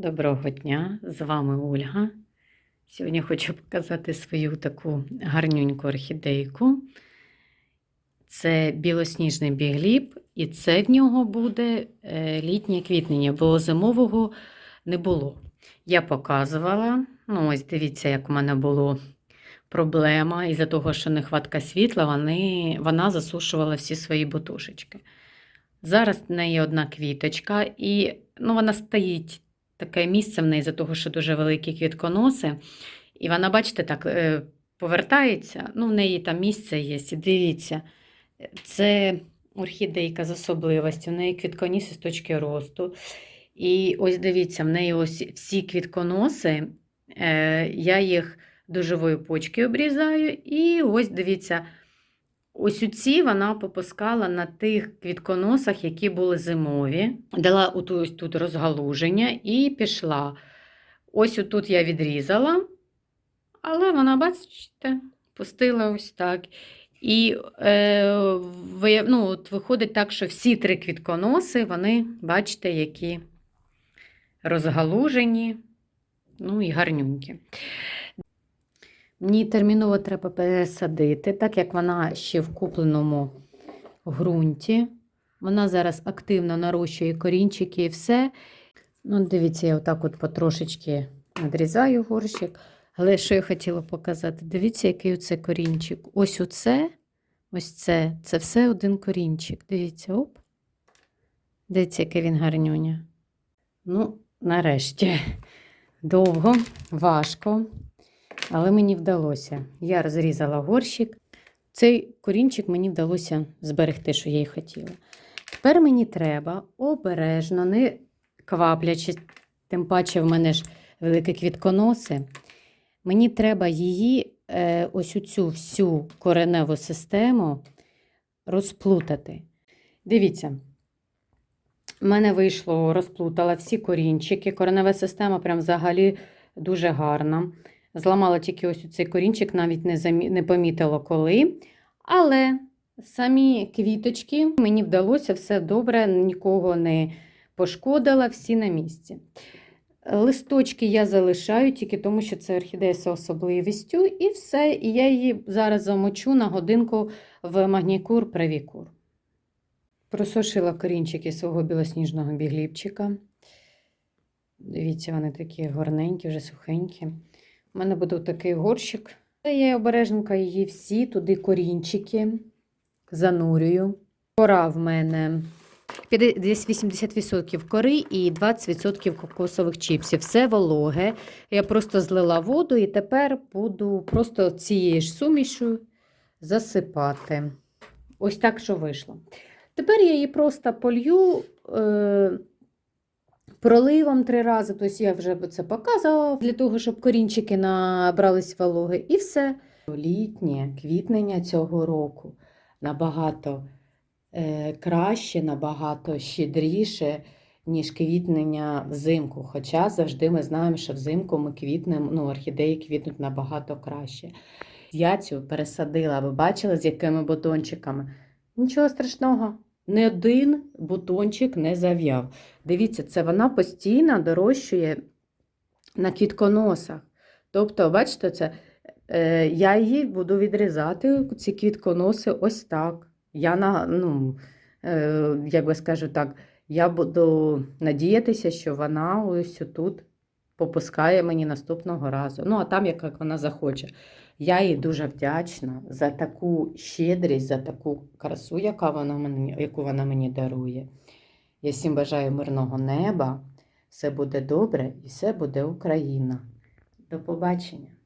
Доброго дня, з вами Ольга. Сьогодні хочу показати свою таку гарнюньку орхідейку. Це білосніжний бігліб, і це в нього буде е, літнє квітнення, бо зимового не було. Я показувала, ну ось дивіться, як у мене було проблема. Із-за того, що нехватка світла, вони, вона засушувала всі свої бутушечки. Зараз в неї одна квіточка, і ну, вона стоїть таке місце в неї за того, що дуже великі квітконоси. І вона, бачите, так е, повертається. Ну, в неї там місце є. І дивіться, це орхідейка з особливостю, в неї квітконіси з точки росту. І ось дивіться, в неї ось всі квітконоси, е, я їх до почки обрізаю. І ось дивіться, ось у ці вона попускала на тих квітконосах, які були зимові. Дала ось тут розгалуження і пішла. Ось отут я відрізала, але вона, бачите, пустила ось так. І е, ну, от виходить так, що всі три квітконоси, вони, бачите, які розгалужені, ну і гарнюнькі. Мені терміново треба пересадити, так як вона ще в купленому ґрунті. Вона зараз активно нарощує корінчики і все. Ну, дивіться, я отак от потрошечки надрізаю горщик. Але що я хотіла показати? Дивіться, який оце корінчик. Ось оце, ось це, це все один корінчик. Дивіться, оп. Дивіться, який він гарнюня. Ну, нарешті. Довго, важко, але мені вдалося. Я розрізала горщик. Цей корінчик мені вдалося зберегти, що я й хотіла. Тепер мені треба обережно, не кваплячись, тим паче в мене ж великі квітконоси. Мені треба її, е, ось цю всю кореневу систему розплутати. Дивіться, в мене вийшло, розплутала всі корінчики. Коренева система прям взагалі дуже гарна. Зламала тільки ось цей корінчик, навіть не, замі... не помітила коли. Але самі квіточки мені вдалося все добре, нікого не пошкодила, всі на місці. Листочки я залишаю тільки тому, що це орхідея з особливістю, і все. І я її зараз замочу на годинку в магнікур правікур. Просушила корінчики свого білосніжного бігліпчика. Дивіться, вони такі горненькі, вже сухенькі. У мене буде такий горщик. Я обережненько її всі, туди корінчики занурюю. Кора в мене десь 80% кори і 20% кокосових чіпсів. Все вологе. Я просто злила воду і тепер буду просто цією ж сумішю засипати. Ось так, що вийшло. Тепер я її просто полью е, проливом три рази. Тобто я вже це показувала для того, щоб корінчики набрались вологи. І все. Літнє квітнення цього року набагато е, краще, набагато щедріше, ніж квітнення взимку. Хоча завжди ми знаємо, що взимку ми квітнемо, ну, орхідеї квітнуть набагато краще. Я цю пересадила, ви бачили, з якими бутончиками? Нічого страшного. Ні один бутончик не зав'яв. Дивіться, це вона постійно дорощує на квітконосах. Тобто, бачите, це, е, я її буду відрізати, ці квітконоси, ось так. Я на, ну, е, як би скажу так, я буду надіятися, що вона ось тут попускає мені наступного разу. Ну, а там, як, як вона захоче. Я їй дуже вдячна за таку щедрість, за таку красу, яка вона мені, яку вона мені дарує. Я всім бажаю мирного неба. Все буде добре і все буде Україна. До побачення!